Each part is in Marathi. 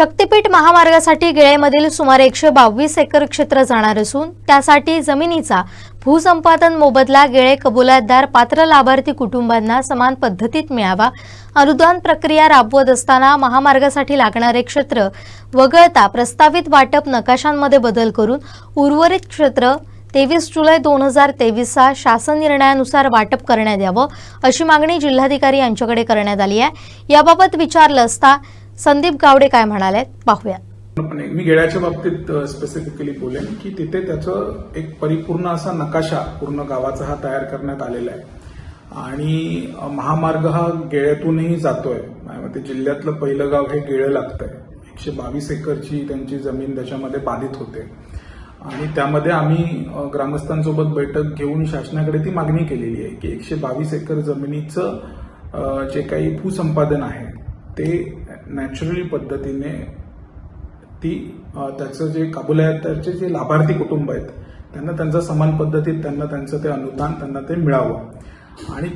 शक्तीपीठ महामार्गासाठी गिळेमधील सुमारे एकशे बावीस एकर क्षेत्र जाणार असून त्यासाठी जमिनीचा भूसंपादन मोबदला गिळे कबुलातदार पात्र लाभार्थी कुटुंबांना समान पद्धतीत मिळावा अनुदान प्रक्रिया राबवत असताना महामार्गासाठी लागणारे क्षेत्र वगळता प्रस्तावित वाटप नकाशांमध्ये बदल करून उर्वरित क्षेत्र तेवीस जुलै दोन हजार तेवीसचा शासन निर्णयानुसार वाटप करण्यात यावं अशी मागणी जिल्हाधिकारी यांच्याकडे करण्यात आली आहे. याबाबत विचारलं असता संदीप गावडे काय म्हणाले पाहूया मी गेळ्याच्या बाबतीत स्पेसिफिकली बोलेन की तिथे त्याचं एक परिपूर्ण असा नकाशा पूर्ण गावाचा हा तयार करण्यात आलेला आहे. आणि महामार्ग हा गेळ्यातूनही जातोय. माझ्या मते जिल्ह्यातलं पहिलं गाव हे गेळं लागतंय. एकशे बावीस एकरची त्यांची जमीन त्याच्यामध्ये बाधित होते. आणि त्यामध्ये आम्ही ग्रामस्थांसोबत बैठक घेऊन शासनाकडे ती मागणी केलेली आहे की एकशे बावीस एकर जमिनीचं जे काही भूसंपादन आहे ते नॅचरली पद्धतीने ती त्याचं जे काबुलायताचे जे लाभार्थी कुटुंब आहेत त्यांना त्यांचा समान पद्धतीत त्यांना त्यांचं ते अनुदान त्यांना ते मिळावं. आणि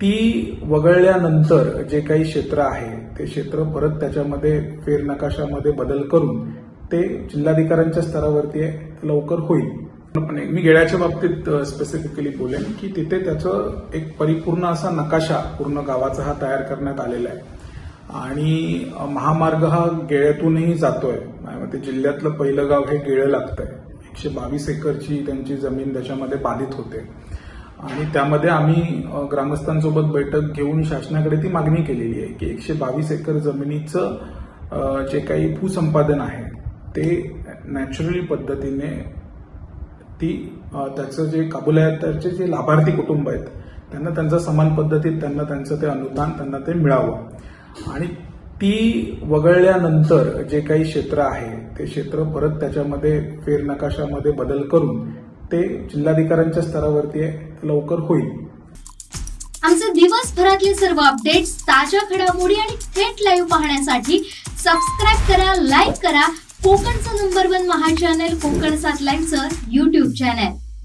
ती वगळल्यानंतर जे काही क्षेत्र आहे ते क्षेत्र परत त्याच्यामध्ये फेरनकाशामध्ये बदल करून ते जिल्हाधिकाऱ्यांच्या स्तरावरती लवकर होईल. मी गेळ्याच्या बाबतीत स्पेसिफिकली बोलेन की तिथे त्याचं एक परिपूर्ण असा नकाशा पूर्ण गावाचा हा तयार करण्यात आलेला आहे. आणि महामार्ग हा गेळ्यातूनही जातोय. ते जिल्ह्यातलं पहिलं गाव हे गेळं लागतंय. एकशे बावीस एकरची त्यांची जमीन त्याच्यामध्ये बाधित होते. आणि त्यामध्ये आम्ही ग्रामस्थांसोबत बैठक घेऊन शासनाकडे ती मागणी केलेली आहे की एकशे बावीस एकर जमिनीचं जे काही भूसंपादन आहे ते नॅचरली पद्धतीने ती त्याचं जे काबुलायताचे जे लाभार्थी कुटुंब आहेत त्यांना त्यांचा समान पद्धतीत त्यांना त्यांचं ते अनुदान त्यांना ते मिळावं. आणि ती वगळल्यानंतर जे काही क्षेत्र आहे ते क्षेत्र परत त्याच्यामध्ये फेरनकाशामध्ये बदल करून ते जिल्हाधिकाऱ्यांच्या स्तरावरती लवकर होईल. आमचे दिवसभरातले सर्व अपडेट्स ताज्या घडामोडी आणि थेट लाईव्ह पाहण्यासाठी सबस्क्राईब करा लाईक करा. कोकणचं नंबर वन महा चॅनल कोकण सात लाईव्हचं युट्यूब चॅनल